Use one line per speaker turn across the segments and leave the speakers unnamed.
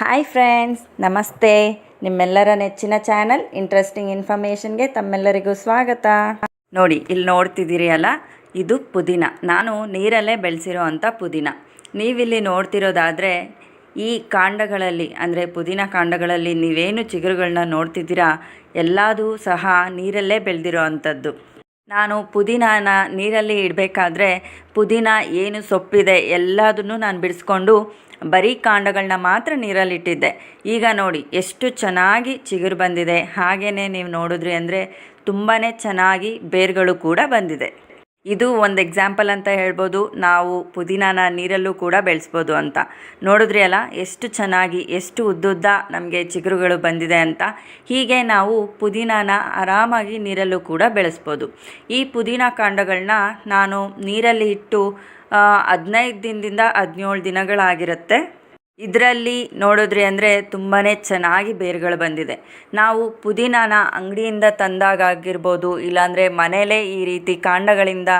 Hi friends ನಮಸ್ತೆ. ನಿಮ್ಮೆಲ್ಲರ ನೆಚ್ಚಿನ ಚಾನಲ್ ಇಂಟ್ರೆಸ್ಟಿಂಗ್ ಇನ್ಫಾರ್ಮೇಷನ್ಗೆ ತಮ್ಮೆಲ್ಲರಿಗೂ ಸ್ವಾಗತ. ನೋಡಿ, ಇಲ್ಲಿ ನೋಡ್ತಿದ್ದೀರಿ ಅಲ್ಲ, ಇದು ಪುದೀನ. ನಾನು ನೀರಲ್ಲೇ ಬೆಳೆಸಿರೋ ಅಂಥ ಪುದೀನ. ನೀವಿಲ್ಲಿ ನೋಡ್ತಿರೋದಾದರೆ, ಈ ಕಾಂಡಗಳಲ್ಲಿ, ಅಂದರೆ ಪುದೀನ ಕಾಂಡಗಳಲ್ಲಿ ನೀವೇನು ಚಿಗುರುಗಳನ್ನ ನೋಡ್ತಿದ್ದೀರಾ, ಎಲ್ಲದೂ ಸಹ ನೀರಲ್ಲೇ ಬೆಳೆದಿರೋ ಅಂಥದ್ದು. ನಾನು ಪುದೀನಾನ ನೀರಲ್ಲಿ ಇಡಬೇಕಾದ್ರೆ ಪುದೀನ ಏನು ಸೊಪ್ಪಿದೆ ಎಲ್ಲದನ್ನು ನಾನು ಬಿಡಿಸ್ಕೊಂಡು ಬರೀ ಕಾಂಡಗಳನ್ನ ಮಾತ್ರ ನೀರಲ್ಲಿಟ್ಟಿದ್ದೆ ಈಗ ನೋಡಿ, ಎಷ್ಟು ಚೆನ್ನಾಗಿ ಚಿಗುರು ಬಂದಿದೆ. ಹಾಗೆಯೇ ನೀವು ನೋಡಿದ್ರಿ ಅಂದರೆ ತುಂಬಾ ಚೆನ್ನಾಗಿ ಬೇರುಗಳು ಕೂಡ ಬಂದಿದೆ. ಇದು ಒಂದು ಎಕ್ಸಾಂಪಲ್ ಅಂತ ಹೇಳ್ಬೋದು. ನಾವು ಪುದೀನಾನ ನೀರಲ್ಲೂ ಕೂಡ ಬೆಳೆಸ್ಬೋದು ಅಂತ. ನೋಡಿದ್ರಿ ಅಲ್ಲ, ಎಷ್ಟು ಚೆನ್ನಾಗಿ, ಎಷ್ಟು ಉದ್ದುದ್ದ ನಮಗೆ ಚಿಗುರುಗಳು ಬಂದಿದೆ ಅಂತ. ಹೀಗೆ ನಾವು ಪುದೀನಾನ ಆರಾಮಾಗಿ ನೀರಲ್ಲೂ ಕೂಡ ಬೆಳೆಸ್ಬೋದು. ಈ ಪುದೀನ ಕಾಂಡಗಳನ್ನ ನಾನು ನೀರಲ್ಲಿ ಇಟ್ಟು ಹದಿನೈದು ದಿನದಿಂದ ಹದಿನೇಳು ದಿನಗಳಾಗಿರುತ್ತೆ. ಇದರಲ್ಲಿ ನೋಡಿದ್ರಿ ಅಂದರೆ ತುಂಬಾ ಚೆನ್ನಾಗಿ ಬೇರುಗಳು ಬಂದಿದೆ. ನಾವು ಪುದೀನಾನ ಅಂಗಡಿಯಿಂದ ತಂದಾಗಿರ್ಬೋದು ಇಲ್ಲಾಂದರೆ ಮನೆಯಲ್ಲೇ ಈ ರೀತಿ ಕಾಂಡಗಳಿಂದ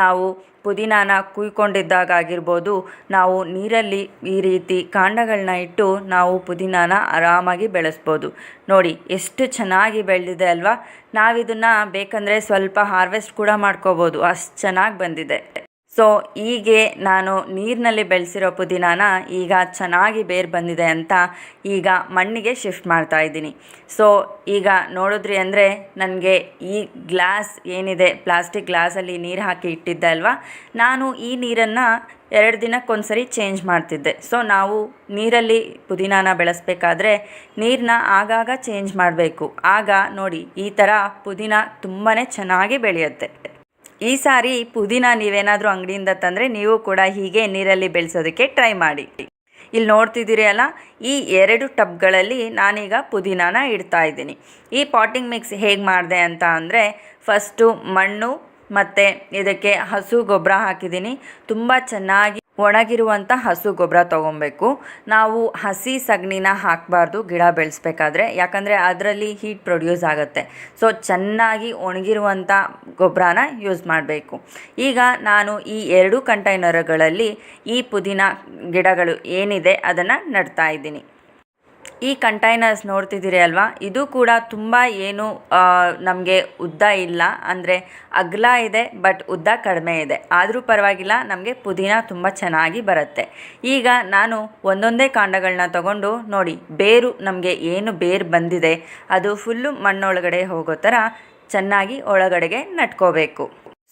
ನಾವು ಪುದೀನಾನ ಕುಯ್ಕೊಂಡಿದ್ದಾಗಿರ್ಬೋದು ನಾವು ನೀರಲ್ಲಿ ಈ ರೀತಿ ಕಾಂಡಗಳನ್ನ ಇಟ್ಟು ನಾವು ಪುದೀನಾನ ಆರಾಮಾಗಿ ಬೆಳೆಸ್ಬೋದು. ನೋಡಿ, ಎಷ್ಟು ಚೆನ್ನಾಗಿ ಬೆಳೆದಿದೆ ಅಲ್ವಾ? ನಾವಿದನ್ನು ಬೇಕಂದರೆ ಸ್ವಲ್ಪ ಹಾರ್ವೆಸ್ಟ್ ಕೂಡ ಮಾಡ್ಕೋಬೋದು. ಅಷ್ಟು ಚೆನ್ನಾಗಿ ಬಂದಿದೆ. ಸೊ ಹೀಗೆ ನಾನು ನೀರಿನಲ್ಲಿ ಬೆಳೆಸಿರೋ ಪುದೀನಾನ ಈಗ ಚೆನ್ನಾಗಿ ಬೇರು ಬಂದಿದೆ ಅಂತ ಈಗ ಮಣ್ಣಿಗೆ ಶಿಫ್ಟ್ ಮಾಡ್ತಾ ಇದ್ದೀನಿ. ಸೊ ಈಗ ನೋಡಿದ್ರಿ ಅಂದರೆ ನನಗೆ ಈ ಗ್ಲಾಸ್ ಏನಿದೆ, ಪ್ಲಾಸ್ಟಿಕ್ ಗ್ಲಾಸಲ್ಲಿ ನೀರು ಹಾಕಿ ಇಟ್ಟಿದ್ದೆ ಅಲ್ವಾ? ನಾನು ಈ ನೀರನ್ನು ಎರಡು ದಿನಕ್ಕೊಂದ್ಸರಿ ಚೇಂಜ್ ಮಾಡ್ತಿದ್ದೆ. ಸೊ ನಾವು ನೀರಲ್ಲಿ ಪುದೀನಾನ ಬೆಳೆಸಬೇಕಾದ್ರೆ ನೀರನ್ನ ಆಗಾಗ ಚೇಂಜ್ ಮಾಡಬೇಕು. ಆಗ ನೋಡಿ, ಈ ಥರ ಪುದೀನ ತುಂಬಾ ಚೆನ್ನಾಗಿ ಬೆಳೆಯುತ್ತೆ. ಈ ಸಾರಿ ಪುದೀನ ನೀವೇನಾದರೂ ಅಂಗಡಿಯಿಂದ ತಂದರೆ ನೀವು ಕೂಡ ಹೀಗೆ ನೀರಲ್ಲಿ ಬೆಳೆಸೋದಕ್ಕೆ ಟ್ರೈ ಮಾಡಿ. ಇಲ್ಲಿ ನೋಡ್ತಿದ್ದೀರಿ ಅಲ್ಲ, ಈ ಎರಡು ಟಬ್ಗಳಲ್ಲಿ ನಾನೀಗ ಪುದೀನಾನ ಇಡ್ತಾ ಇದ್ದೀನಿ. ಈ ಪಾಟಿಂಗ್ ಮಿಕ್ಸ್ ಹೇಗೆ ಮಾಡಿದೆ ಅಂತ ಅಂದರೆ ಫಸ್ಟು ಮಣ್ಣು ಮತ್ತು ಇದಕ್ಕೆ ಹಸು ಗೊಬ್ಬರ ಹಾಕಿದ್ದೀನಿ. ತುಂಬ ಚೆನ್ನಾಗಿ ಒಣಗಿರುವಂಥ ಹಸು ಗೊಬ್ಬರ ತೊಗೊಬೇಕು. ನಾವು ಹಸಿ ಸಗಣಿನ ಹಾಕಬಾರ್ದು, ಗಿಡ ಬೆಳೆಸ್ಬೇಕಾದ್ರೆ. ಯಾಕಂದರೆ ಅದರಲ್ಲಿ ಹೀಟ್ ಪ್ರೊಡ್ಯೂಸ್ ಆಗುತ್ತೆ. ಸೊ ಚೆನ್ನಾಗಿ ಒಣಗಿರುವಂಥ ಗೊಬ್ಬರನ ಯೂಸ್ ಮಾಡಬೇಕು. ಈಗ ನಾನು ಈ ಎರಡು ಕಂಟೈನರ್ಗಳಲ್ಲಿ ಈ ಪುದೀನ ಗಿಡಗಳು ಏನಿದೆ ಅದನ್ನು ನಡ್ತಾ ಇದ್ದೀನಿ. ಈ ಕಂಟೈನರ್ಸ್ ನೋಡ್ತಿದ್ದೀರಿ ಅಲ್ವಾ? ಇದು ಕೂಡ ತುಂಬ ಏನು ನಮಗೆ ಉದ್ದ ಇಲ್ಲ. ಅಂದರೆ ಅಗಲ ಇದೆ, ಬಟ್ ಉದ್ದ ಕಡಿಮೆ ಇದೆ. ಆದರೂ ಪರವಾಗಿಲ್ಲ, ನಮಗೆ ಪುದೀನ ತುಂಬ ಚೆನ್ನಾಗಿ ಬರುತ್ತೆ. ಈಗ ನಾನು ಒಂದೊಂದೇ ಕಾಂಡಗಳನ್ನ ತಗೊಂಡು ನೋಡಿ, ಬೇರು ನಮಗೆ ಏನು ಬೇರು ಬಂದಿದೆ, ಅದು ಫುಲ್ಲು ಮಣ್ಣೊಳಗಡೆ ಹೋಗೋ ಥರ ಚೆನ್ನಾಗಿ ಒಳಗಡೆಗೆ ನಟ್ಕೋಬೇಕು.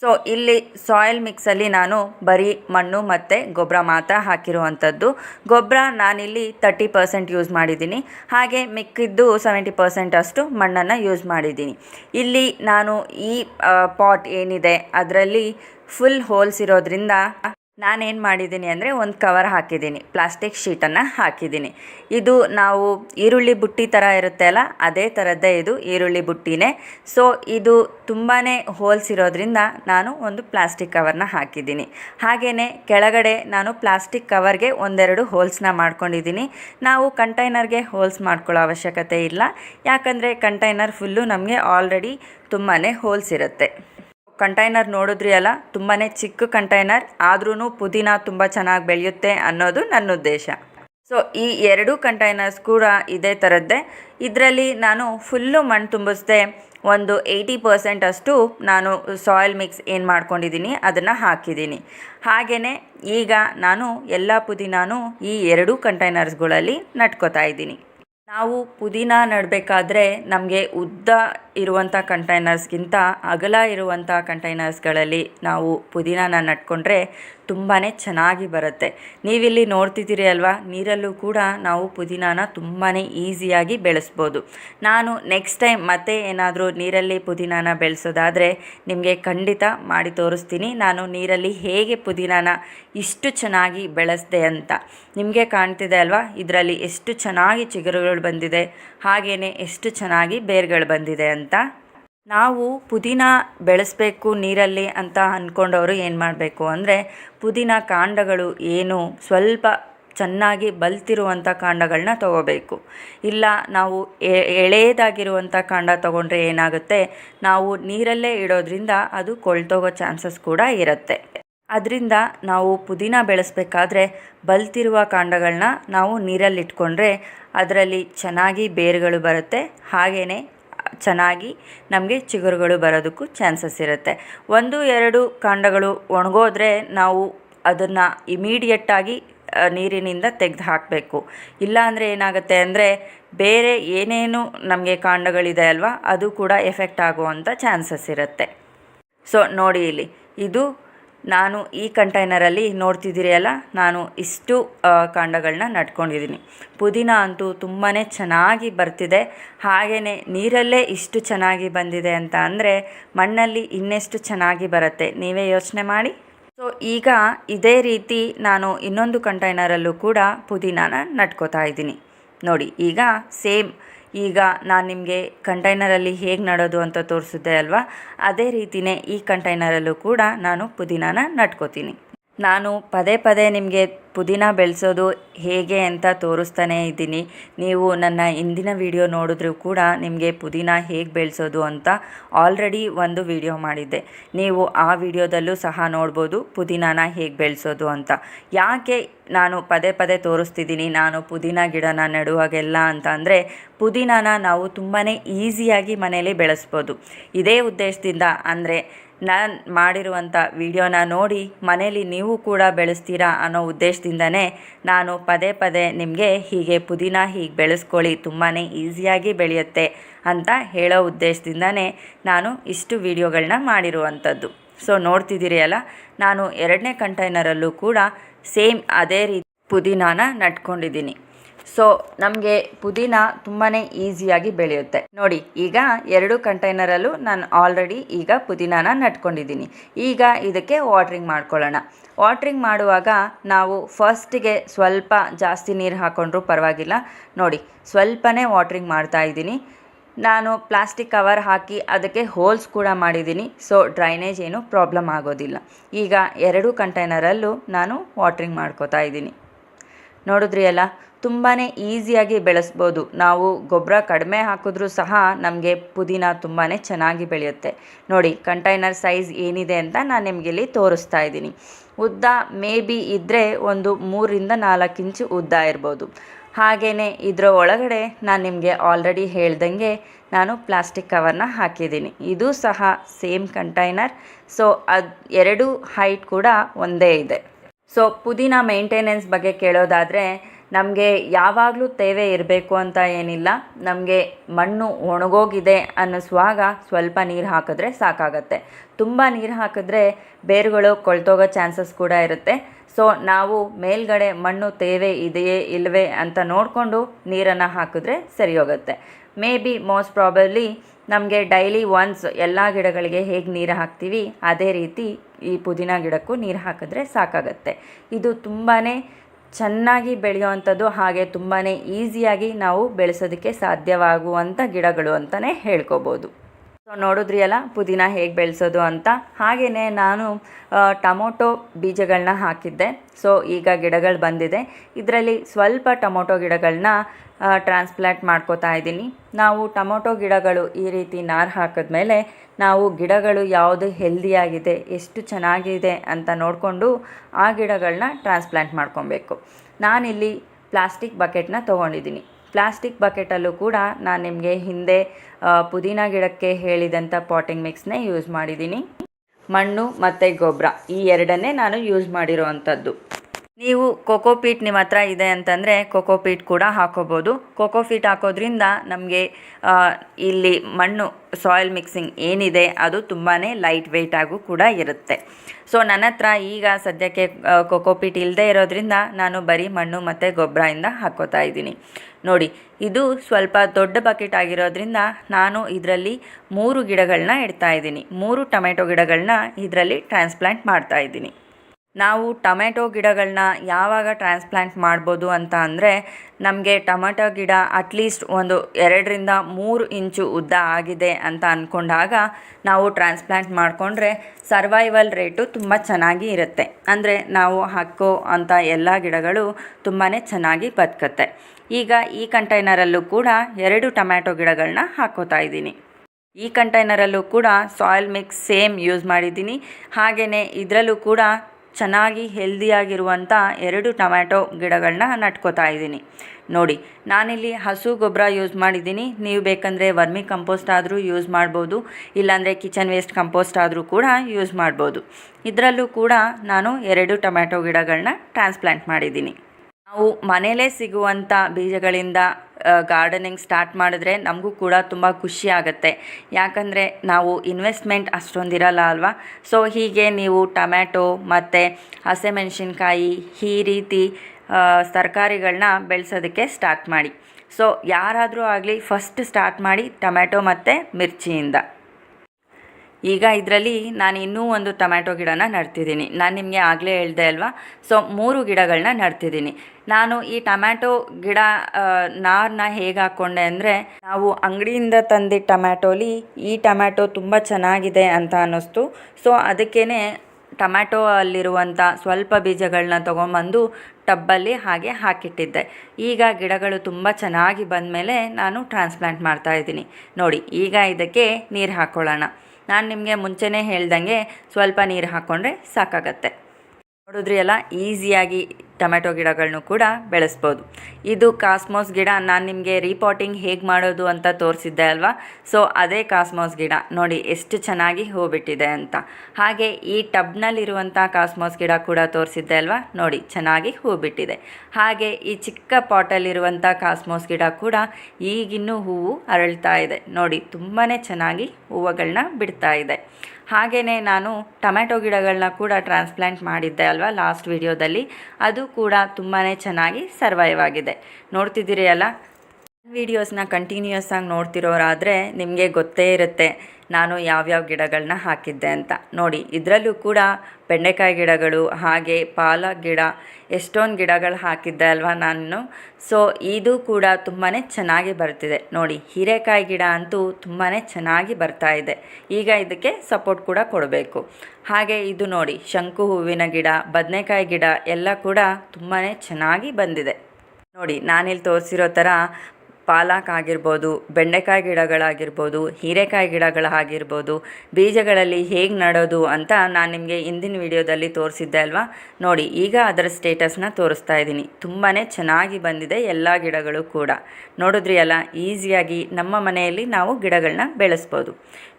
ಸೊ ಇಲ್ಲಿ ಸಾಯಿಲ್ ಮಿಕ್ಸಲ್ಲಿ ನಾನು ಬರೀ ಮಣ್ಣು ಮತ್ತು ಗೊಬ್ಬರ ಮಾತ್ರ ಹಾಕಿರುವಂಥದ್ದು. ಗೊಬ್ಬರ ನಾನಿಲ್ಲಿ ತರ್ಟಿ ಪರ್ಸೆಂಟ್ ಯೂಸ್ ಮಾಡಿದ್ದೀನಿ. ಹಾಗೆ ಮಿಕ್ಕಿದ್ದು ಸೆವೆಂಟಿ ಪರ್ಸೆಂಟ್ ಅಷ್ಟು ಮಣ್ಣನ್ನು ಯೂಸ್ ಮಾಡಿದ್ದೀನಿ. ಇಲ್ಲಿ ನಾನು ಈ ಪಾಟ್ ಏನಿದೆ, ಅದರಲ್ಲಿ ಫುಲ್ ಹೋಲ್ಸ್ ಇರೋದ್ರಿಂದ ನಾನೇನು ಮಾಡಿದ್ದೀನಿ ಅಂದರೆ ಒಂದು ಕವರ್ ಹಾಕಿದ್ದೀನಿ ಪ್ಲಾಸ್ಟಿಕ್ ಶೀಟನ್ನು ಹಾಕಿದ್ದೀನಿ. ಇದು ನಾವು ಈರುಳ್ಳಿ ಬುಟ್ಟಿ ಥರ ಇರುತ್ತೆ ಅಲ್ಲ, ಅದೇ ಥರದ್ದೇ ಇದು ಈರುಳ್ಳಿ ಬುಟ್ಟಿನೇ. ಸೊ ಇದು ತುಂಬಾ ಹೋಲ್ಸ್ ಇರೋದ್ರಿಂದ ನಾನು ಒಂದು ಪ್ಲಾಸ್ಟಿಕ್ ಕವರ್ನ ಹಾಕಿದ್ದೀನಿ. ಹಾಗೆಯೇ ಕೆಳಗಡೆ ನಾನು ಪ್ಲಾಸ್ಟಿಕ್ ಕವರ್ಗೆ ಒಂದೆರಡು ಹೋಲ್ಸ್ನ ಮಾಡ್ಕೊಂಡಿದ್ದೀನಿ. ನಾವು ಕಂಟೈನರ್ಗೆ ಹೋಲ್ಸ್ ಮಾಡ್ಕೊಳ್ಳೋ ಅವಶ್ಯಕತೆ ಇಲ್ಲ. ಯಾಕಂದರೆ ಕಂಟೈನರ್ ಫುಲ್ಲು ನಮಗೆ ಆಲ್ರೆಡಿ ತುಂಬಾ ಹೋಲ್ಸ್ ಇರುತ್ತೆ. ಕಂಟೈನರ್ ನೋಡಿದ್ರಿ ಅಲ್ಲ? ತುಂಬಾ ಚಿಕ್ಕ ಕಂಟೈನರ್ ಆದ್ರೂ ಪುದೀನ ತುಂಬ ಚೆನ್ನಾಗಿ ಬೆಳೆಯುತ್ತೆ ಅನ್ನೋದು ನನ್ನ ಉದ್ದೇಶ. ಸೊ ಈ ಎರಡು ಕಂಟೈನರ್ಸ್ ಕೂಡ ಇದೇ ಥರದ್ದೇ ಇದರಲ್ಲಿ ನಾನು ಫುಲ್ಲು ಮಣ್ಣು ತುಂಬಿಸ್ದೆ, ಒಂದು ಏಯ್ಟಿ ಪರ್ಸೆಂಟ್ ಅಷ್ಟು ನಾನು ಸಾಯಿಲ್ ಮಿಕ್ಸ್ ಏನು ಮಾಡ್ಕೊಂಡಿದ್ದೀನಿ, ಅದನ್ನು ಹಾಕಿದ್ದೀನಿ. ಹಾಗೆಯೇ ಈಗ ನಾನು ಎಲ್ಲ ಪುದೀನಾನು ಈ ಎರಡು ಕಂಟೈನರ್ಸ್ಗಳಲ್ಲಿ ನಟ್ಕೋತಾ ಇದ್ದೀನಿ. ನಾವು ಪುದೀನ ನಡಬೇಕಾದ್ರೆ ನಮಗೆ ಉದ್ದ ಇರುವಂಥ ಕಂಟೈನರ್ಸ್ಗಿಂತ ಅಗಲ ಇರುವಂಥ ಕಂಟೈನರ್ಸ್ಗಳಲ್ಲಿ ನಾವು ಪುದೀನಾನ ನಟ್ಕೊಂಡ್ರೆ ತುಂಬಾ ಚೆನ್ನಾಗಿ ಬರುತ್ತೆ. ನೀವಿಲ್ಲಿ ನೋಡ್ತಿದ್ದೀರಿ ಅಲ್ವಾ? ನೀರಲ್ಲೂ ಕೂಡ ನಾವು ಪುದೀನಾನ ತುಂಬಾ ಈಸಿಯಾಗಿ ಬೆಳೆಸ್ಬೋದು. ನಾನು ನೆಕ್ಸ್ಟ್ ಟೈಮ್ ಮತ್ತೆ ಏನಾದರೂ ನೀರಲ್ಲಿ ಪುದೀನಾನ ಬೆಳೆಸೋದಾದರೆ ನಿಮಗೆ ಖಂಡಿತ ಮಾಡಿ ತೋರಿಸ್ತೀನಿ. ನಾನು ನೀರಲ್ಲಿ ಹೇಗೆ ಪುದೀನಾನ ಇಷ್ಟು ಚೆನ್ನಾಗಿ ಬೆಳೆಸ್ದೆ ಅಂತ ನಿಮಗೆ ಕಾಣ್ತಿದೆ ಅಲ್ವಾ? ಇದರಲ್ಲಿ ಎಷ್ಟು ಚೆನ್ನಾಗಿ ಚಿಗುರುಗಳು ಬಂದಿದೆ ಹಾಗೆಯೇ ಎಷ್ಟು ಚೆನ್ನಾಗಿ ಬೇರುಗಳು ಬಂದಿದೆ ಅಂತ. ನಾವು ಪುದೀನ ಬೆಳೆಸಬೇಕು ನೀರಲ್ಲಿ ಅಂತ ಅಂದ್ಕೊಂಡವರು ಏನು ಮಾಡಬೇಕು ಅಂದರೆ, ಪುದೀನ ಕಾಂಡಗಳು ಏನು ಸ್ವಲ್ಪ ಚೆನ್ನಾಗಿ ಬಲ್ತಿರುವಂಥ ಕಾಂಡಗಳನ್ನ ತಗೋಬೇಕು. ಇಲ್ಲ, ನಾವು ಎಳೆಯದಾಗಿರುವಂಥ ಕಾಂಡ ತಗೊಂಡ್ರೆ ಏನಾಗುತ್ತೆ, ನಾವು ನೀರಲ್ಲೇ ಇಡೋದ್ರಿಂದ ಅದು ಕೊಳ್ತೋಗೋ ಚಾನ್ಸಸ್ ಕೂಡ ಇರುತ್ತೆ. ಅದರಿಂದ ನಾವು ಪುದೀನ ಬೆಳೆಸಬೇಕಾದ್ರೆ ಬಲ್ತಿರುವ ಕಾಂಡಗಳನ್ನ ನಾವು ನೀರಲ್ಲಿಟ್ಕೊಂಡ್ರೆ, ಅದರಲ್ಲಿ ಚೆನ್ನಾಗಿ ಬೇರುಗಳು ಬರುತ್ತೆ ಹಾಗೆಯೇ ಚೆನ್ನಾಗಿ ನಮಗೆ ಚಿಗುರುಗಳು ಬರೋದಕ್ಕೂ ಚಾನ್ಸಸ್ ಇರುತ್ತೆ. ಒಂದು, ಎರಡು ಕಾಂಡಗಳು ಒಣಗೋದ್ರೆ ನಾವು ಅದನ್ನು ಇಮಿಡಿಯೇಟಾಗಿ ನೀರಿನಿಂದ ತೆಗೆದು ಹಾಕಬೇಕು. ಇಲ್ಲಾಂದರೆ ಏನಾಗುತ್ತೆ ಅಂದರೆ ಬೇರೆ ಏನೇನು ನಮಗೆ ಕಾಂಡಗಳಿದೆ ಅಲ್ವಾ, ಅದು ಕೂಡ ಎಫೆಕ್ಟ್ ಆಗುವಂಥ ಚಾನ್ಸಸ್ ಇರುತ್ತೆ. ಸೊ, ನೋಡಿ ಇಲ್ಲಿ, ಇದು ನಾನು ಈ ಕಂಟೈನರಲ್ಲಿ ನೋಡ್ತಿದ್ದೀರಿ ಅಲ್ಲ, ನಾನು ಇಷ್ಟು ಕಾಂಡಗಳನ್ನ ನಟ್ಕೊಂಡಿದ್ದೀನಿ ಪುದೀನ ಅಂತೂ ತುಂಬಾ ಚೆನ್ನಾಗಿ ಬರ್ತಿದೆ. ಹಾಗೆಯೇ ನೀರಲ್ಲೇ ಇಷ್ಟು ಚೆನ್ನಾಗಿ ಬಂದಿದೆ ಅಂತ ಅಂದರೆ ಮಣ್ಣಲ್ಲಿ ಇನ್ನೆಷ್ಟು ಚೆನ್ನಾಗಿ ಬರುತ್ತೆ? ನೀವೇ ಯೋಚನೆ ಮಾಡಿ. ಸೊ ಈಗ ಇದೇ ರೀತಿ ನಾನು ಇನ್ನೊಂದು ಕಂಟೈನರಲ್ಲೂ ಕೂಡ ಪುದೀನಾನ ನಟ್ಕೋತಾ ಇದ್ದೀನಿ. ನೋಡಿ, ಈಗ ಸೇಮ್ ಈಗ ನಾನು ನಿಮಗೆ ಕಂಟೈನರಲ್ಲಿ ಹೇಗೆ ನಡೋದು ಅಂತ ತೋರಿಸಿದ್ದೆ ಅಲ್ವಾ? ಅದೇ ರೀತಿಯೇ ಈ ಕಂಟೈನರಲ್ಲೂ ಕೂಡ ನಾನು ಪುದೀನಾನ ನಟ್ಕೋತೀನಿ ನಾನು ಪದೇ ಪದೇ ನಿಮಗೆ ಪುದೀನ ಬೆಳೆಸೋದು ಹೇಗೆ ಅಂತ ತೋರಿಸ್ತಾನೇ ಇದ್ದೀನಿ. ನೀವು ನನ್ನ ಇಂದಿನ ವಿಡಿಯೋ ನೋಡಿದ್ರೂ ಕೂಡ ನಿಮಗೆ ಪುದೀನ ಹೇಗೆ ಬೆಳೆಸೋದು ಅಂತ ಆಲ್ರೆಡಿ ಒಂದು ವಿಡಿಯೋ ಮಾಡಿದ್ದೆ. ನೀವು ಆ ವಿಡಿಯೋದಲ್ಲೂ ಸಹ ನೋಡ್ಬೋದು ಪುದೀನಾನ ಹೇಗೆ ಬೆಳೆಸೋದು ಅಂತ. ಯಾಕೆ ನಾನು ಪದೇ ಪದೇ ತೋರಿಸ್ತಿದ್ದೀನಿ, ನಾನು ಪುದೀನ ಗಿಡನ ನೆಡುವಾಗೆಲ್ಲ ಅಂತ ಅಂದರೆ ಪುದೀನಾನ ನಾವು ತುಂಬಾ ಈಸಿಯಾಗಿ ಮನೇಲಿ ಬೆಳೆಸ್ಬೋದು. ಇದೇ ಉದ್ದೇಶದಿಂದ ಅಂದರೆ ನಾನು ಮಾಡಿರುವಂಥ ವಿಡಿಯೋನ ನೋಡಿ ಮನೇಲಿ ನೀವು ಕೂಡ ಬೆಳೆಸ್ತೀರಾ ಅನ್ನೋ ಉದ್ದೇಶದಿಂದನೇ ನಾನು ಪದೇ ಪದೇ ನಿಮಗೆ ಹೀಗೆ ಪುದೀನ ಹೀಗೆ ಬೆಳೆಸ್ಕೊಳ್ಳಿ ತುಂಬಾ ಈಸಿಯಾಗಿ ಬೆಳೆಯುತ್ತೆ ಅಂತ ಹೇಳೋ ಉದ್ದೇಶದಿಂದನೇ ನಾನು ಇಷ್ಟು ವಿಡಿಯೋಗಳನ್ನ ಮಾಡಿರುವಂಥದ್ದು. ಸೊ ನೋಡ್ತಿದ್ದೀರಿ ಅಲ್ಲ, ನಾನು ಎರಡನೇ ಕಂಟೈನರಲ್ಲೂ ಕೂಡ ಸೇಮ್ ಅದೇ ರೀತಿ ಪುದೀನಾನ ನಟ್ಕೊಂಡಿದ್ದೀನಿ. ಸೊ ನಮಗೆ ಪುದೀನ ತುಂಬಾ ಈಸಿಯಾಗಿ ಬೆಳೆಯುತ್ತೆ. ನೋಡಿ, ಈಗ ಎರಡು ಕಂಟೈನರಲ್ಲೂ ನಾನು ಆಲ್ರೆಡಿ ಈಗ ಪುದೀನಾನ ನಟ್ಕೊಂಡಿದ್ದೀನಿ ಈಗ ಇದಕ್ಕೆ ವಾಟ್ರಿಂಗ್ ಮಾಡ್ಕೊಳ್ಳೋಣ. ವಾಟ್ರಿಂಗ್ ಮಾಡುವಾಗ ನಾವು ಫಸ್ಟಿಗೆ ಸ್ವಲ್ಪ ಜಾಸ್ತಿ ನೀರು ಹಾಕ್ಕೊಂಡ್ರೂ ಪರವಾಗಿಲ್ಲ. ನೋಡಿ, ಸ್ವಲ್ಪನೇ ವಾಟ್ರಿಂಗ್ ಮಾಡ್ತಾ ಇದ್ದೀನಿ. ನಾನು ಪ್ಲಾಸ್ಟಿಕ್ ಕವರ್ ಹಾಕಿ ಅದಕ್ಕೆ ಹೋಲ್ಸ್ ಕೂಡ ಮಾಡಿದ್ದೀನಿ. ಸೊ ಡ್ರೈನೇಜ್ ಏನು ಪ್ರಾಬ್ಲಮ್ ಆಗೋದಿಲ್ಲ. ಈಗ ಎರಡು ಕಂಟೈನರಲ್ಲೂ ನಾನು ವಾಟ್ರಿಂಗ್ ಮಾಡ್ಕೋತಾ ಇದ್ದೀನಿ. ನೋಡಿದ್ರಿ ಅಲ್ಲ ತುಂಬಾ ಈಸಿಯಾಗಿ ಬೆಳೆಸ್ಬೋದು. ನಾವು ಗೊಬ್ಬರ ಕಡಿಮೆ ಹಾಕಿದ್ರೂ ಸಹ ನಮಗೆ ಪುದೀನ ತುಂಬಾ ಚೆನ್ನಾಗಿ ಬೆಳೆಯುತ್ತೆ. ನೋಡಿ, ಕಂಟೈನರ್ ಸೈಜ್ ಏನಿದೆ ಅಂತ ನಾನು ನಿಮಗೆ ಇಲ್ಲಿ ತೋರಿಸ್ತಾ ಇದ್ದೀನಿ. ಉದ್ದ ಮೇ ಬಿ ಇದ್ದರೆ ಒಂದು ಮೂರಿಂದ ನಾಲ್ಕು ಇಂಚು ಉದ್ದ ಇರ್ಬೋದು. ಹಾಗೇ ಇದರ ಒಳಗಡೆ ನಾನು ನಿಮಗೆ ಆಲ್ರೆಡಿ ಹೇಳ್ದಂಗೆ ನಾನು ಪ್ಲಾಸ್ಟಿಕ್ ಕವರ್ನ ಹಾಕಿದ್ದೀನಿ. ಇದು ಸಹ ಸೇಮ್ ಕಂಟೈನರ್ ಸೊ ಅದು ಎರಡು ಹೈಟ್ ಕೂಡ ಒಂದೇ ಇದೆ. ಸೊ ಪುದೀನ ಮೇಂಟೆನೆನ್ಸ್ ಬಗ್ಗೆ ಕೇಳೋದಾದರೆ ನಮಗೆ ಯಾವಾಗಲೂ ತೇವೆ ಇರಬೇಕು ಅಂತ ಏನಿಲ್ಲ. ನಮಗೆ ಮಣ್ಣು ಒಣಗೋಗಿದೆ ಅನ್ನಿಸುವಾಗ ಸ್ವಲ್ಪ ನೀರು ಹಾಕಿದ್ರೆ ಸಾಕಾಗತ್ತೆ. ತುಂಬ ನೀರು ಹಾಕಿದ್ರೆ ಬೇರುಗಳು ಕೊಳ್ತೋಗೋ ಚಾನ್ಸಸ್ ಕೂಡ ಇರುತ್ತೆ. ಸೊ ನಾವು ಮೇಲ್ಗಡೆ ಮಣ್ಣು ತೇವೆ ಇದೆಯೇ ಇಲ್ಲವೇ ಅಂತ ನೋಡಿಕೊಂಡು ನೀರನ್ನು ಹಾಕಿದ್ರೆ ಸರಿ ಹೋಗುತ್ತೆ. ಮೇ ಬಿ ಮೋಸ್ಟ್ ಪ್ರಾಬಬ್ಲಿ ನಮಗೆ ಡೈಲಿ ಒನ್ಸ್ ಎಲ್ಲ ಗಿಡಗಳಿಗೆ ಹೇಗೆ ನೀರು ಹಾಕ್ತೀವಿ, ಅದೇ ರೀತಿ ಈ ಪುದೀನ ಗಿಡಕ್ಕೂ ನೀರು ಹಾಕಿದ್ರೆ ಸಾಕಾಗತ್ತೆ. ಇದು ತುಂಬಾ ಚೆನ್ನಾಗಿ ಬೆಳೆಯುವಂಥದ್ದು ಹಾಗೆ ತುಂಬಾ ಈಸಿಯಾಗಿ ನಾವು ಬೆಳೆಸೋದಕ್ಕೆ ಸಾಧ್ಯವಾಗುವಂಥ ಗಿಡಗಳು ಅಂತಲೇ ಹೇಳ್ಕೊಬೋದು. ಸೊ ನೋಡಿದ್ರಿ ಅಲ್ಲ? ಪುದೀನ ಹೇಗೆ ಬೆಳೆಸೋದು ಅಂತ. ಹಾಗೆಯೇ ನಾನು ಟೊಮೊಟೊ ಬೀಜಗಳನ್ನ ಹಾಕಿದ್ದೆ. ಸೊ ಈಗ ಗಿಡಗಳು ಬಂದಿದೆ. ಇದರಲ್ಲಿ ಸ್ವಲ್ಪ ಟೊಮೊಟೊ ಗಿಡಗಳನ್ನ ಟ್ರಾನ್ಸ್ಪ್ಲಾಂಟ್ ಮಾಡ್ಕೋತಾ ಇದ್ದೀನಿ. ನಾವು ಟೊಮೊಟೊ ಗಿಡಗಳು ಈ ರೀತಿ ನಾರು ಹಾಕಿದ್ಮೇಲೆ ನಾವು ಗಿಡಗಳು ಯಾವುದು ಹೆಲ್ದಿಯಾಗಿದೆ ಎಷ್ಟು ಚೆನ್ನಾಗಿದೆ ಅಂತ ನೋಡಿಕೊಂಡು ಆ ಗಿಡಗಳನ್ನ ಟ್ರಾನ್ಸ್ಪ್ಲಾಂಟ್ ಮಾಡ್ಕೊಬೇಕು. ನಾನಿಲ್ಲಿ ಪ್ಲಾಸ್ಟಿಕ್ ಬಕೆಟ್ನ ತೊಗೊಂಡಿದ್ದೀನಿ. ಪ್ಲಾಸ್ಟಿಕ್ ಬಕೆಟಲ್ಲೂ ಕೂಡ ನಾನು ನಿಮಗೆ ಹಿಂದೆ ಪುದೀನ ಗಿಡಕ್ಕೆ ಹೇಳಿದಂಥ ಪಾಟಿಂಗ್ ಮಿಕ್ಸ್ನೇ ಯೂಸ್ ಮಾಡಿದ್ದೀನಿ. ಮಣ್ಣು ಮತ್ತು ಗೊಬ್ಬರ ಈ ಎರಡನ್ನೇ ನಾನು ಯೂಸ್ ಮಾಡಿರೋವಂಥದ್ದು. ನೀವು ಕೋಕೋಪೀಟ್ ನಿಮ್ಮ ಹತ್ರ ಇದೆ ಅಂತಂದರೆ ಕೋಕೋಪೀಟ್ ಕೂಡ ಹಾಕೋಬೋದು. ಕೋಕೋಪೀಟ್ ಹಾಕೋದ್ರಿಂದ ನಮಗೆ ಇಲ್ಲಿ ಮಣ್ಣು ಸಾಯಿಲ್ ಮಿಕ್ಸಿಂಗ್ ಏನಿದೆ ಅದು ತುಂಬಾ ಲೈಟ್ ವೆಯ್ಟಾಗೂ ಕೂಡ ಇರುತ್ತೆ. ಸೊ ನನ್ನ ಹತ್ರ ಈಗ ಸದ್ಯಕ್ಕೆ ಕೋಕೋಪೀಟ್ ಇಲ್ಲದೆ ಇರೋದ್ರಿಂದ ನಾನು ಬರೀ ಮಣ್ಣು ಮತ್ತು ಗೊಬ್ಬರದಿಂದ ಹಾಕೋತಾ ಇದ್ದೀನಿ. ನೋಡಿ, ಇದು ಸ್ವಲ್ಪ ದೊಡ್ಡ ಬಕೆಟ್ ಆಗಿರೋದ್ರಿಂದ ನಾನು ಇದರಲ್ಲಿ ಮೂರು ಗಿಡಗಳನ್ನ ಇಡ್ತಾ ಇದ್ದೀನಿ. ಮೂರು ಟೊಮೆಟೊ ಗಿಡಗಳನ್ನ ಇದರಲ್ಲಿ ಟ್ರಾನ್ಸ್ಪ್ಲಾಂಟ್ ಮಾಡ್ತಾ ಇದ್ದೀನಿ. ನಾವು ಟೊಮೆಟೊ ಗಿಡಗಳನ್ನ ಯಾವಾಗ ಟ್ರಾನ್ಸ್ಪ್ಲಾಂಟ್ ಮಾಡ್ಬೋದು ಅಂತ ಅಂದರೆ ನಮಗೆ ಟೊಮೆಟೊ ಗಿಡ ಅಟ್ಲೀಸ್ಟ್ ಒಂದು ಎರಡರಿಂದ ಮೂರು ಇಂಚು ಉದ್ದ ಆಗಿದೆ ಅಂತ ಅಂದ್ಕೊಂಡಾಗ ನಾವು ಟ್ರಾನ್ಸ್ಪ್ಲಾಂಟ್ ಮಾಡಿಕೊಂಡ್ರೆ ಸರ್ವೈವಲ್ ರೇಟು ತುಂಬ ಚೆನ್ನಾಗಿ ಇರುತ್ತೆ. ಅಂದರೆ ನಾವು ಹಾಕೋ ಅಂಥ ಎಲ್ಲ ಗಿಡಗಳು ತುಂಬಾ ಚೆನ್ನಾಗಿ ಬದುಕತ್ತೆ. ಈಗ ಈ ಕಂಟೈನರಲ್ಲೂ ಕೂಡ ಎರಡು ಟೊಮ್ಯಾಟೊ ಗಿಡಗಳನ್ನ ಹಾಕೋತಾ ಇದ್ದೀನಿ. ಈ ಕಂಟೈನರಲ್ಲೂ ಕೂಡ ಸಾಯಿಲ್ ಮಿಕ್ಸ್ ಸೇಮ್ ಯೂಸ್ ಮಾಡಿದ್ದೀನಿ. ಹಾಗೆಯೇ ಇದರಲ್ಲೂ ಕೂಡ ಚೆನ್ನಾಗಿ ಹೆಲ್ದಿಯಾಗಿರುವಂಥ ಎರಡು ಟೊಮ್ಯಾಟೊ ಗಿಡಗಳನ್ನ ನಟ್ಕೋತಾ ಇದ್ದೀನಿ. ನೋಡಿ, ನಾನಿಲ್ಲಿ ಹಸು ಗೊಬ್ಬರ ಯೂಸ್ ಮಾಡಿದ್ದೀನಿ. ನೀವು ಬೇಕಂದರೆ ವರ್ಮಿ ಕಂಪೋಸ್ಟ್ ಆದರೂ ಯೂಸ್ ಮಾಡ್ಬೋದು. ಇಲ್ಲಾಂದರೆ ಕಿಚನ್ ವೇಸ್ಟ್ ಕಂಪೋಸ್ಟ್ ಆದರೂ ಕೂಡ ಯೂಸ್ ಮಾಡ್ಬೋದು. ಇದರಲ್ಲೂ ಕೂಡ ನಾನು ಎರಡು ಟೊಮ್ಯಾಟೊ ಗಿಡಗಳನ್ನ ಟ್ರಾನ್ಸ್ಪ್ಲಾಂಟ್ ಮಾಡಿದ್ದೀನಿ. ನಾವು ಮನೆಯಲ್ಲೇ ಸಿಗುವಂಥ ಬೀಜಗಳಿಂದ ಗಾರ್ಡನಿಂಗ್ ಸ್ಟಾರ್ಟ್ ಮಾಡಿದ್ರೆ ನಮಗೂ ಕೂಡ ತುಂಬ ಖುಷಿ ಆಗುತ್ತೆ. ಯಾಕಂದರೆ ನಾವು ಇನ್ವೆಸ್ಟ್ಮೆಂಟ್ ಅಷ್ಟೊಂದಿರಲ್ಲ ಅಲ್ವಾ? ಸೊ ಹೀಗೆ ನೀವು ಟೊಮ್ಯಾಟೊ ಮತ್ತು ಹಸಿಮೆಣ್ಸಿನ್ಕಾಯಿ ಈ ರೀತಿ ತರಕಾರಿಗಳನ್ನ ಬೆಳೆಸೋದಕ್ಕೆ ಸ್ಟಾರ್ಟ್ ಮಾಡಿ. ಸೊ ಯಾರಾದರೂ ಆಗಲಿ ಫಸ್ಟ್ ಸ್ಟಾರ್ಟ್ ಮಾಡಿ ಟೊಮ್ಯಾಟೊ ಮತ್ತು ಮಿರ್ಚಿಯಿಂದ. ಈಗ ಇದರಲ್ಲಿ ನಾನು ಇನ್ನೂ ಒಂದು ಟೊಮ್ಯಾಟೊ ಗಿಡನ ನಡ್ತಿದ್ದೀನಿ. ನಾನು ನಿಮಗೆ ಆಗಲೇ ಹೇಳ್ದೆ ಅಲ್ವಾ? ಸೊ ಮೂರು ಗಿಡಗಳನ್ನ ನಡ್ತಿದ್ದೀನಿ. ನಾನು ಈ ಟೊಮ್ಯಾಟೊ ಗಿಡ ನಾರನ್ನ ಹೇಗೆ ಹಾಕ್ಕೊಂಡೆ ಅಂದರೆ, ನಾವು ಅಂಗಡಿಯಿಂದ ತಂದಿದ್ದ ಟೊಮ್ಯಾಟೊಲಿ ಈ ಟೊಮ್ಯಾಟೊ ತುಂಬ ಚೆನ್ನಾಗಿದೆ ಅಂತ ಅನ್ನಿಸ್ತು. ಸೊ ಅದಕ್ಕೇ ಟೊಮ್ಯಾಟೊ ಅಲ್ಲಿರುವಂಥ ಸ್ವಲ್ಪ ಬೀಜಗಳನ್ನ ತೊಗೊಂಬಂದು ಟಬ್ಬಲ್ಲಿ ಹಾಗೆ ಹಾಕಿಟ್ಟಿದ್ದೆ. ಈಗ ಗಿಡಗಳು ತುಂಬ ಚೆನ್ನಾಗಿ ಬಂದಮೇಲೆ ನಾನು ಟ್ರಾನ್ಸ್ಪ್ಲಾಂಟ್ ಮಾಡ್ತಾಯಿದ್ದೀನಿ ನೋಡಿ, ಈಗ ಇದಕ್ಕೆ ನೀರು ಹಾಕ್ಕೊಳ್ಳೋಣ ನಾನು ನಿಮಗೆ ಮುಂಚೆನೇ ಹೇಳ್ದಂಗೆ ಸ್ವಲ್ಪ ನೀರು ಹಾಕ್ಕೊಂಡ್ರೆ ಸಾಕಾಗತ್ತೆ. ನೋಡಿದ್ರಿ ಎಲ್ಲ ಈಸಿಯಾಗಿ ಟೊಮೆಟೊ ಗಿಡಗಳನ್ನು ಕೂಡ ಬೆಳೆಸ್ಬೋದು. ಇದು ಕಾಸ್ಮೋಸ್ ಗಿಡ, ನಾನು ನಿಮಗೆ ರೀಪಾಟಿಂಗ್ ಹೇಗೆ ಮಾಡೋದು ಅಂತ ತೋರಿಸಿದ್ದೆ ಅಲ್ವಾ? ಸೊ, ಅದೇ ಕಾಸ್ಮೋಸ್ ಗಿಡ ನೋಡಿ ಎಷ್ಟು ಚೆನ್ನಾಗಿ ಹೂ ಬಿಟ್ಟಿದೆ ಅಂತ. ಹಾಗೆ ಈ ಟಬ್ನಲ್ಲಿರುವಂಥ ಕಾಸ್ಮೋಸ್ ಗಿಡ ಕೂಡ ತೋರಿಸಿದ್ದೆ ಅಲ್ವಾ? ನೋಡಿ, ಚೆನ್ನಾಗಿ ಹೂ ಬಿಟ್ಟಿದೆ ಹಾಗೆ ಈ ಚಿಕ್ಕ ಪಾಟಲ್ಲಿರುವಂಥ ಕಾಸ್ಮೋಸ್ ಗಿಡ ಕೂಡ ಈಗಿನ್ನೂ ಹೂವು ಅರಳ್ತಾ ಇದೆ. ನೋಡಿ ತುಂಬಾ ಚೆನ್ನಾಗಿ ಹೂವುಗಳನ್ನ ಬಿಡ್ತಾ ಇದೆ. ಹಾಗೆಯೇ ನಾನು ಟೊಮ್ಯಾಟೊ ಗಿಡಗಳನ್ನ ಕೂಡ ಟ್ರಾನ್ಸ್ಪ್ಲಾಂಟ್ ಮಾಡಿದ್ದೆ ಅಲ್ವಾ ಲಾಸ್ಟ್ ವಿಡಿಯೋದಲ್ಲಿ. ಅದು ಕೂಡ ತುಂಬಾ ಚೆನ್ನಾಗಿ ಸರ್ವೈವ್ ಆಗಿದೆ. ನೋಡ್ತಿದ್ದೀರಿ ಅಲ್ಲ? ವಿಡಿಯೋಸ್ನ ಕಂಟಿನ್ಯೂಯಸ್ ಆಗಿ ನೋಡ್ತಿರೋರಾದರೆ ನಿಮಗೆ ಗೊತ್ತೇ ಇರುತ್ತೆ. ನಾನು ಯಾವ್ಯಾವ ಗಿಡಗಳನ್ನ ಹಾಕಿದ್ದೆ ಅಂತ. ನೋಡಿ, ಇದರಲ್ಲೂ ಕೂಡ ಬೆಂಡೆಕಾಯಿ ಗಿಡಗಳು, ಹಾಗೆ ಪಾಲಕ್ ಗಿಡ, ಎಷ್ಟೊಂದು ಗಿಡಗಳು ಹಾಕಿದ್ದೆ ಅಲ್ವಾ ನಾನು. ಸೊ ಇದು ಕೂಡ ತುಂಬಾ ಚೆನ್ನಾಗಿ ಬರ್ತಿದೆ. ನೋಡಿ, ಹೀರೆಕಾಯಿ ಗಿಡ ಅಂತೂ ತುಂಬಾ ಚೆನ್ನಾಗಿ ಬರ್ತಾ ಇದೆ. ಈಗ ಇದಕ್ಕೆ ಸಪೋರ್ಟ್ ಕೂಡ ಕೊಡಬೇಕು. ಹಾಗೆ ಇದು ನೋಡಿ, ಶಂಕು ಹೂವಿನ ಗಿಡ, ಬದನೆಕಾಯಿ ಗಿಡ ಎಲ್ಲ ಕೂಡ ತುಂಬಾ ಚೆನ್ನಾಗಿ ಬಂದಿದೆ. ನೋಡಿ, ನಾನಿಲ್ಲಿ ತೋರಿಸಿರೋ ಥರ ಪಾಲಕ್ ಆಗಿರ್ಬೋದು ಬೆಂಡೆಕಾಯಿ ಗಿಡಗಳಾಗಿರ್ಬೋದು, ಹೀರೆಕಾಯಿ ಗಿಡಗಳಾಗಿರ್ಬೋದು, ಬೀಜಗಳಲ್ಲಿ ಹೇಗೆ ನಡೋದು ಅಂತ ನಾನು ನಿಮಗೆ ಹಿಂದಿನ ವಿಡಿಯೋದಲ್ಲಿ ತೋರಿಸಿದ್ದೆ ಅಲ್ವಾ? ನೋಡಿ, ಈಗ ಅದರ ಸ್ಟೇಟಸ್ನ ತೋರಿಸ್ತಾ ಇದ್ದೀನಿ. ತುಂಬಾ ಚೆನ್ನಾಗಿ ಬಂದಿದೆ ಎಲ್ಲ ಗಿಡಗಳು ಕೂಡ. ನೋಡಿದ್ರಿ ಅಲ್ಲ, ಈಸಿಯಾಗಿ ನಮ್ಮ ಮನೆಯಲ್ಲಿ ನಾವು ಗಿಡಗಳನ್ನ ಬೆಳೆಸ್ಬೋದು.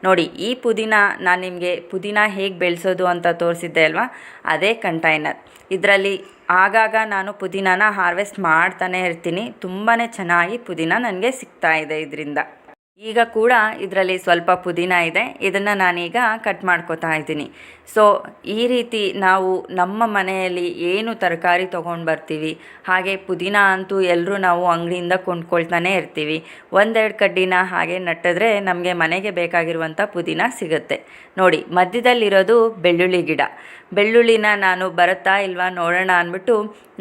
ನೋಡಿ, ಈ ಪುದೀನ ನಾನು ನಿಮಗೆ ಪುದೀನ ಹೇಗೆ ಬೆಳೆಸೋದು ಅಂತ ತೋರಿಸಿದ್ದೆ ಅಲ್ವಾ? ಅದೇ ಕಂಟೈನರ್. ಇದರಲ್ಲಿ ಆಗಾಗ ನಾನು ಪುದೀನಾನ ಹಾರ್ವೆಸ್ಟ್ ಮಾಡ್ತಾನೆ ಇರ್ತೀನಿ. ತುಂಬಾ ಚೆನ್ನಾಗಿ ಪುದೀನ ನನಗೆ ಸಿಗ್ತಾ ಇದೆ ಇದರಿಂದ. ಈಗ ಕೂಡ ಇದರಲ್ಲಿ ಸ್ವಲ್ಪ ಪುದೀನ ಇದೆ. ಇದನ್ನು ನಾನೀಗ ಕಟ್ ಮಾಡ್ಕೋತಾ ಇದ್ದೀನಿ. ಸೊ ಈ ರೀತಿ ನಾವು ನಮ್ಮ ಮನೆಯಲ್ಲಿ ಏನು ತರಕಾರಿ ತೊಗೊಂಡು ಬರ್ತೀವಿ, ಹಾಗೆ ಪುದೀನ ಅಂತೂ ಎಲ್ಲರೂ ನಾವು ಅಂಗಡಿಯಿಂದ ಕೊಂಡ್ಕೊಳ್ತಾನೆ ಇರ್ತೀವಿ. ಒಂದೆರಡು ಕಡ್ಡಿನ ಹಾಗೆ ನಟ್ಟಿದ್ರೆ ನಮಗೆ ಮನೆಗೆ ಬೇಕಾಗಿರುವಂಥ ಪುದೀನ ಸಿಗುತ್ತೆ. ನೋಡಿ, ಮಧ್ಯದಲ್ಲಿರೋದು ಬೆಳ್ಳುಳ್ಳಿ ಗಿಡ. ಬೆಳ್ಳುಳ್ಳಿನ ನಾನು ಬರುತ್ತಾ ಇಲ್ವಾ ನೋಡೋಣ ಅಂದ್ಬಿಟ್ಟು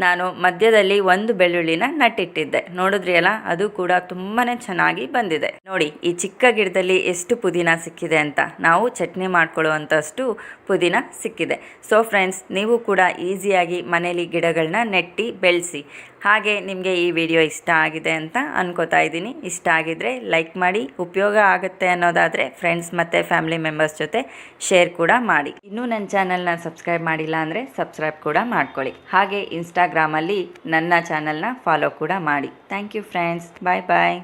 ನಾನು ಮಧ್ಯದಲ್ಲಿ ಒಂದು ಬೆಳ್ಳುಳ್ಳಿನ ನಟ್ಟಿಟ್ಟಿದ್ದೆ. ನೋಡಿದ್ರಿ ಅಲ್ಲ ಅದು ಕೂಡ ತುಂಬಾ ಚೆನ್ನಾಗಿ ಬಂದಿದೆ. ನೋಡಿ, ಈ ಚಿಕ್ಕ ಗಿಡದಲ್ಲಿ ಎಷ್ಟು ಪುದೀನ ಸಿಕ್ಕಿದೆ ಅಂತ. ನಾವು ಚಟ್ನಿ ಮಾಡ್ಕೊಳ್ಳುವಂಥಷ್ಟು ಪುದೀನ ಸಿಕ್ಕಿದೆ. ಸೊ ಫ್ರೆಂಡ್ಸ್ ನೀವು ಕೂಡ ಈಸಿಯಾಗಿ ಮನೇಲಿ ಗಿಡಗಳನ್ನ ನೆಟ್ಟಿ ಬೆಳೆಸಿ. ಹಾಗೆ ನಿಮಗೆ ಈ ವಿಡಿಯೋ ಇಷ್ಟ ಆಗಿದೆ ಅಂತ ಅನ್ಕೋತಾ ಇದ್ದೀನಿ. ಇಷ್ಟ ಆಗಿದ್ರೆ ಲೈಕ್ ಮಾಡಿ, ಉಪಯೋಗ ಆಗುತ್ತೆ ಅನ್ನೋದಾದರೆ ಫ್ರೆಂಡ್ಸ್ ಮತ್ತು ಫ್ಯಾಮಿಲಿ ಮೆಂಬರ್ಸ್ ಜೊತೆ ಶೇರ್ ಕೂಡ ಮಾಡಿ. ಇನ್ನೂ ನನ್ನ ಚಾನಲ್ನ ಸಬ್ಸ್ಕ್ರೈಬ್ ಮಾಡಿಲ್ಲ ಅಂದರೆ ಸಬ್ಸ್ಕ್ರೈಬ್ ಕೂಡ ಮಾಡ್ಕೊಳ್ಳಿ. ಹಾಗೆ ಇನ್ಸ್ಟಾಗ್ರಾಮಲ್ಲಿ ನನ್ನ ಚಾನಲ್ನ ಫಾಲೋ ಕೂಡ ಮಾಡಿ. Thank you friends bye bye